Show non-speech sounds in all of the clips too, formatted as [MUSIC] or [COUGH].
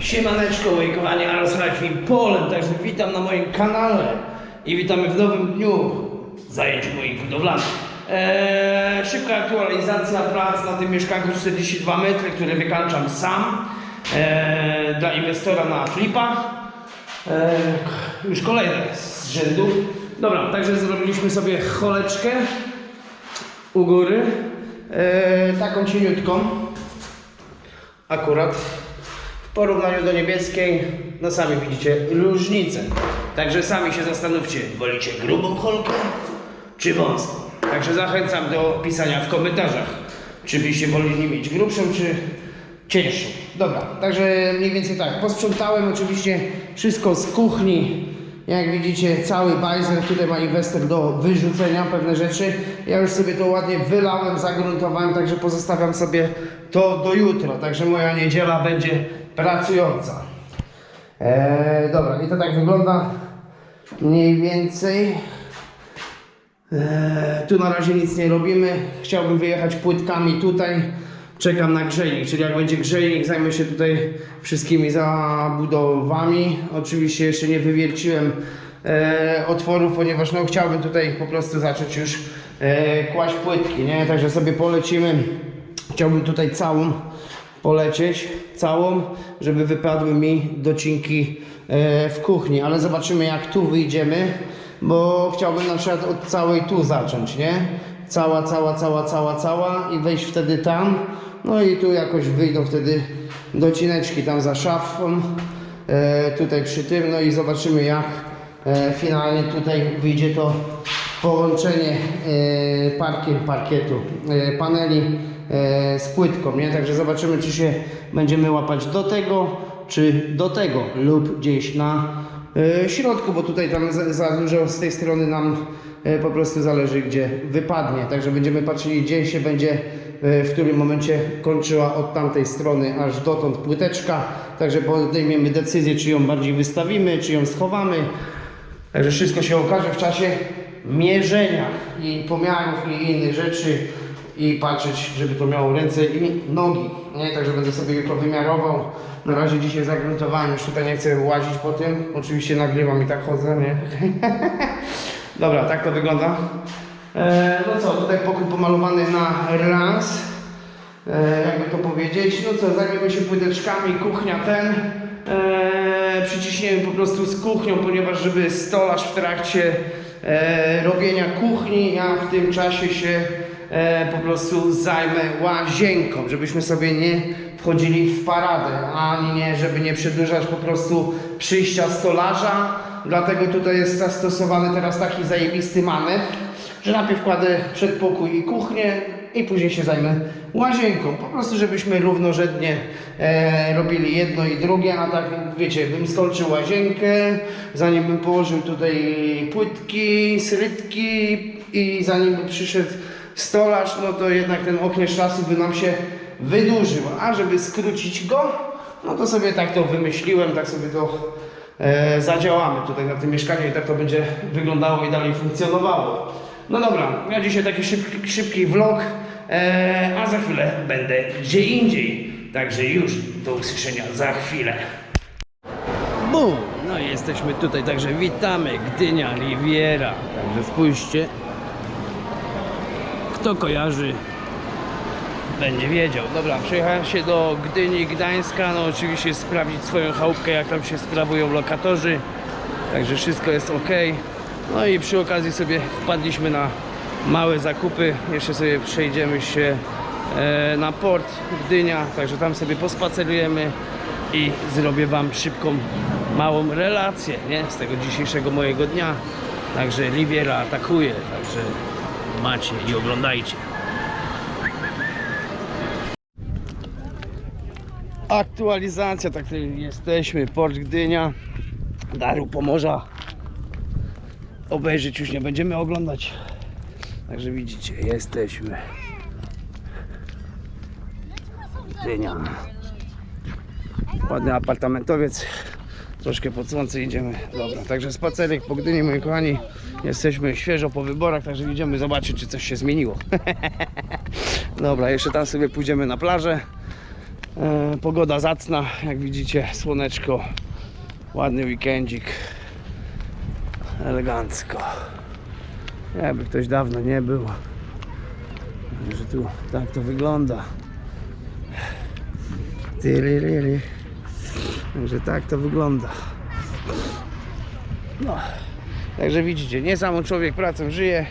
Siemaneczko moi kochani, Aros Life in także witam na moim kanale i witamy w nowym dniu zajęć moich budowlanych. Eee, szybka aktualizacja prac na tym mieszkanku 42 metry, które wykańczam sam eee, dla inwestora na flipach. Eee, już kolejne z rzędu. Dobra, także zrobiliśmy sobie choleczkę u góry, eee, taką cieniutką akurat porównaniu do niebieskiej, no sami widzicie różnicę. Także sami się zastanówcie, wolicie grubą holkę czy wąską. Także zachęcam do pisania w komentarzach, czy byście woleli mieć grubszą czy cięższą. Dobra, także mniej więcej tak. Posprzątałem oczywiście wszystko z kuchni. Jak widzicie, cały bajzer tutaj ma inwestor do wyrzucenia pewne rzeczy. Ja już sobie to ładnie wylałem, zagruntowałem, także pozostawiam sobie to do jutra. Także moja niedziela będzie pracująca. Eee, dobra, i to tak wygląda mniej więcej. Eee, tu na razie nic nie robimy. Chciałbym wyjechać płytkami tutaj. Czekam na grzejnik, czyli jak będzie grzejnik, zajmę się tutaj wszystkimi zabudowami. Oczywiście jeszcze nie wywierciłem e, otworów, ponieważ no, chciałbym tutaj po prostu zacząć już e, kłaść płytki, nie? Także sobie polecimy. Chciałbym tutaj całą polecieć, całą, żeby wypadły mi docinki e, w kuchni, ale zobaczymy jak tu wyjdziemy, bo chciałbym na przykład od całej tu zacząć, nie? Cała, cała, cała, cała, cała i wejść wtedy tam, no i tu jakoś wyjdą wtedy docineczki tam za szafą, e, tutaj przy tym, no i zobaczymy jak e, finalnie tutaj wyjdzie to połączenie e, parkiem parkietu, e, paneli e, z płytką, nie? Także zobaczymy, czy się będziemy łapać do tego, czy do tego, lub gdzieś na środku, bo tutaj tam za, za dużo z tej strony nam e, po prostu zależy, gdzie wypadnie. Także będziemy patrzyli, gdzie się będzie e, w którym momencie kończyła od tamtej strony aż dotąd płyteczka. Także podejmiemy decyzję, czy ją bardziej wystawimy, czy ją schowamy. Także wszystko się okaże w czasie mierzenia i pomiarów i innych rzeczy i patrzeć, żeby to miało ręce i nogi. Nie? Także będę sobie jutro wymiarował. Na razie dzisiaj zagruntowałem, już tutaj nie chcę łazić po tym. Oczywiście nagrywam i tak chodzę, nie? [LAUGHS] Dobra, tak to wygląda. E, no co, tutaj pokój pomalowany na raz. E, jakby to powiedzieć. No co, zajmiemy się płyteczkami, kuchnia ten. E, przyciśniemy po prostu z kuchnią, ponieważ żeby stolarz w trakcie e, robienia kuchni, ja w tym czasie się e, po prostu zajmę łazienką, żebyśmy sobie nie wchodzili w paradę, ani nie, żeby nie przedłużać po prostu przyjścia stolarza. Dlatego tutaj jest zastosowany teraz taki zajebisty manewr, że najpierw kładę przedpokój i kuchnię i później się zajmę łazienką. Po prostu, żebyśmy równorzędnie e, robili jedno i drugie, a tak wiecie, bym skończył łazienkę, zanim bym położył tutaj płytki, srytki i zanim by przyszedł stolarz, no to jednak ten okres czasu by nam się wydłużył. A żeby skrócić go, no to sobie tak to wymyśliłem, tak sobie to e, zadziałamy tutaj na tym mieszkaniu i tak to będzie wyglądało i dalej funkcjonowało. No dobra, ja dzisiaj taki szybki, szybki vlog, e, a za chwilę będę gdzie indziej. Także już do usłyszenia za chwilę. Bum! No i jesteśmy tutaj, także witamy Gdynia Riviera. Także spójrzcie, kto kojarzy, będzie wiedział. Dobra, przyjechałem się do Gdyni, Gdańska, no oczywiście sprawdzić swoją chałupkę, jak tam się sprawują lokatorzy. Także wszystko jest ok. No i przy okazji sobie wpadliśmy na małe zakupy. Jeszcze sobie przejdziemy się e, na port Gdynia, także tam sobie pospacerujemy i zrobię Wam szybką, małą relację nie? z tego dzisiejszego mojego dnia. Także Riviera atakuje, także macie i oglądajcie. Aktualizacja, tak jesteśmy, Port Gdynia, Daru Pomorza. Obejrzeć już nie będziemy oglądać. Także widzicie, jesteśmy. Gdynia. Ładny apartamentowiec. Troszkę pod słońce idziemy. Dobra, także spacerek po Gdyni, moi kochani. Jesteśmy świeżo po wyborach, także idziemy zobaczyć, czy coś się zmieniło. [LAUGHS] Dobra, jeszcze tam sobie pójdziemy na plażę. E, pogoda zacna, jak widzicie, słoneczko, ładny weekendzik, elegancko. Jakby ktoś dawno nie był, że tu tak to wygląda. Tyryryry. Także tak to wygląda. No. Także widzicie, nie sam człowiek pracą żyje.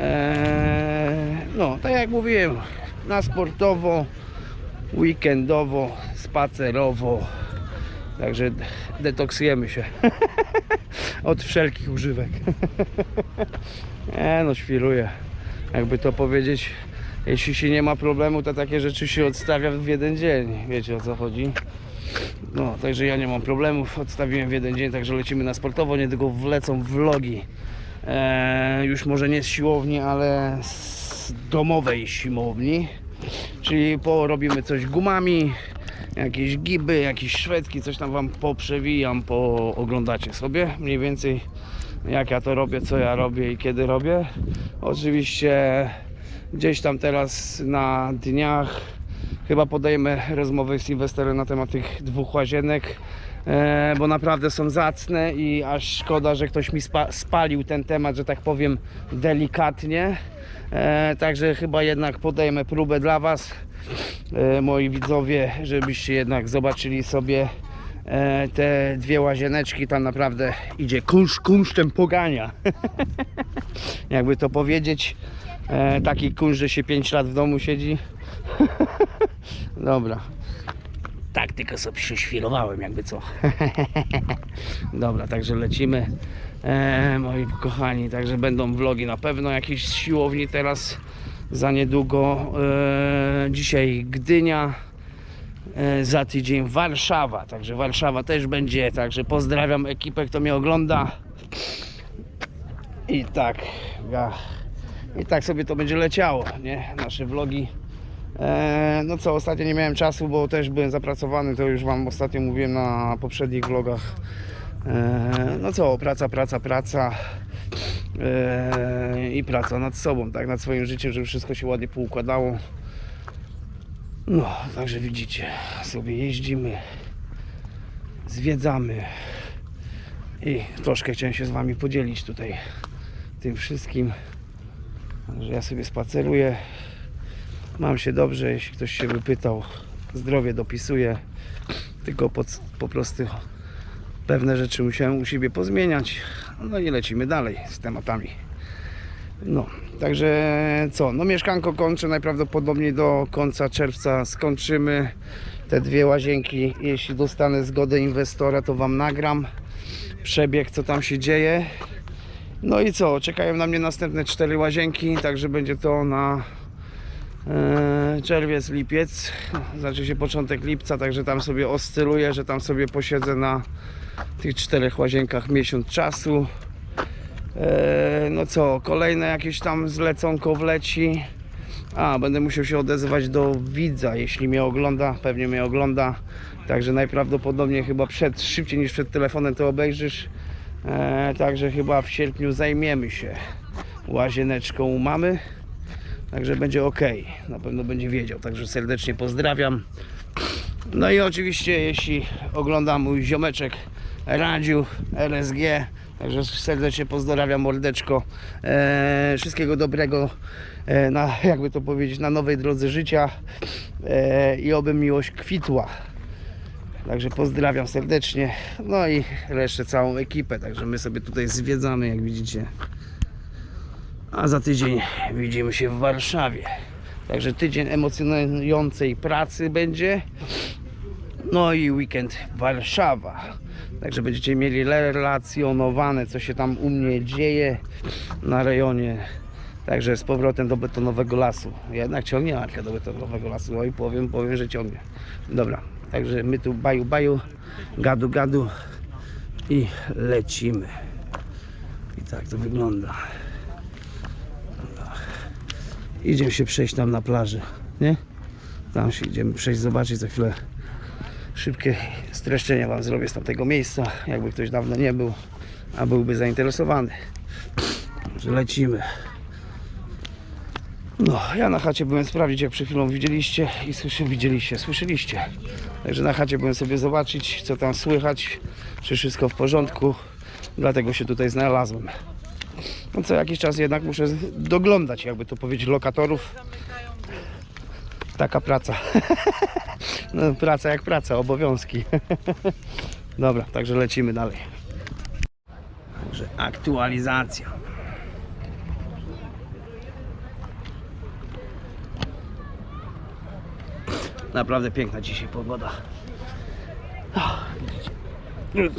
Eee, no, tak jak mówiłem, na sportowo, weekendowo, spacerowo. Także detoksujemy się [LAUGHS] od wszelkich używek. Nie [LAUGHS] no, świruję. Jakby to powiedzieć, jeśli się nie ma problemu, to takie rzeczy się odstawia w jeden dzień. Wiecie o co chodzi? No, także ja nie mam problemów. Odstawiłem w jeden dzień, także lecimy na sportowo. Niedługo wlecą vlogi. Eee, już może nie z siłowni, ale z domowej siłowni. Czyli porobimy coś gumami, jakieś giby, jakieś szwedki, coś tam wam poprzewijam, pooglądacie sobie mniej więcej jak ja to robię, co ja robię i kiedy robię. Oczywiście gdzieś tam teraz na dniach chyba podejmę rozmowę z inwestorem na temat tych dwóch łazienek, e, bo naprawdę są zacne i aż szkoda, że ktoś mi spa, spalił ten temat, że tak powiem delikatnie. E, także chyba jednak podejmę próbę dla Was, e, moi widzowie, żebyście jednak zobaczyli sobie te dwie łazieneczki. Tam naprawdę idzie kunsz, kunsztem pogania. [LAUGHS] Jakby to powiedzieć, taki kunsz, że się 5 lat w domu siedzi. [LAUGHS] Dobra. Tak, tylko sobie prześwirowałem, jakby co. [LAUGHS] Dobra, także lecimy. E, moi kochani, także będą vlogi na pewno jakieś z siłowni teraz za niedługo. E, dzisiaj Gdynia, e, za tydzień Warszawa, także Warszawa też będzie, także pozdrawiam ekipę, kto mnie ogląda. I tak, ja, i tak sobie to będzie leciało, nie? Nasze vlogi. E, no co, ostatnio nie miałem czasu, bo też byłem zapracowany, to już Wam ostatnio mówiłem na poprzednich vlogach. E, no co, praca, praca, praca e, i praca nad sobą, tak, nad swoim życiem, żeby wszystko się ładnie poukładało. No, także widzicie, sobie jeździmy, zwiedzamy i troszkę chciałem się z Wami podzielić tutaj tym wszystkim. Także ja sobie spaceruję. Mam się dobrze, jeśli ktoś się by pytał. Zdrowie dopisuję. Tylko po, prostu pewne rzeczy musiałem u siebie pozmieniać. No i lecimy dalej z tematami. No, także co? No mieszkanko kończę najprawdopodobniej do końca czerwca skończymy te dwie łazienki. Jeśli dostanę zgodę inwestora, to Wam nagram przebieg, co tam się dzieje. No i co? Czekają na mnie następne cztery łazienki, także będzie to na czerwiec, lipiec. Znaczy się początek lipca, także tam sobie oscyluję, że tam sobie posiedzę na tych czterech łazienkach miesiąc czasu. E, no co, kolejne jakieś tam zleconko wleci. A, będę musiał się odezwać do widza, jeśli mnie ogląda, pewnie mnie ogląda. Także najprawdopodobniej chyba przed, szybciej niż przed telefonem to obejrzysz. E, także chyba w sierpniu zajmiemy się łazieneczką mamy. Także będzie ok, na pewno będzie wiedział. Także serdecznie pozdrawiam. No i oczywiście, jeśli ogląda mój ziomeczek Radziu LSG, także serdecznie pozdrawiam mordeczko. E, wszystkiego dobrego e, na, jakby to powiedzieć, na nowej drodze życia e, i oby miłość kwitła. Także pozdrawiam serdecznie. No i resztę całą ekipę. Także my sobie tutaj zwiedzamy, jak widzicie. A za tydzień widzimy się w Warszawie. Także tydzień emocjonującej pracy będzie. No i weekend Warszawa. Także będziecie mieli relacjonowane, co się tam u mnie dzieje na rejonie. Także z powrotem do betonowego lasu. Jednak ciągnie Arka do betonowego lasu. Oj, powiem, powiem, że ciągnie. Dobra, także my tu baju, baju, gadu, gadu i lecimy. I tak to wygląda. Idziemy się przejść tam na plaży, nie? Tam się idziemy przejść, zobaczyć za chwilę szybkie streszczenia Wam zrobię z tamtego miejsca, jakby ktoś dawno nie był, a byłby zainteresowany. Że lecimy. No, ja na chacie byłem sprawdzić, jak przed chwilą widzieliście i słyszy, widzieliście, słyszeliście. Także na chacie byłem sobie zobaczyć, co tam słychać, czy wszystko w porządku. Dlatego się tutaj znalazłem. No co jakiś czas jednak muszę doglądać, jakby to powiedzieć, lokatorów. Taka praca. [LAUGHS] No, praca jak praca, obowiązki. [LAUGHS] Dobra, także lecimy dalej. Także aktualizacja. Naprawdę piękna dzisiaj pogoda.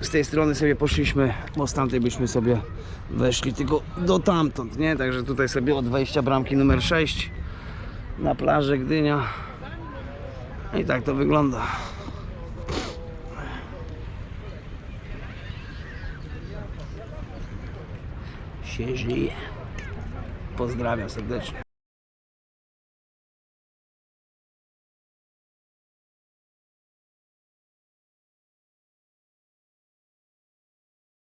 Z tej strony sobie poszliśmy, bo z tamtej byśmy sobie weszli tylko do tamtąd, nie? Także tutaj sobie od wejścia bramki numer 6 na plażę Gdynia. I tak to wygląda. Się żyje. Pozdrawiam serdecznie.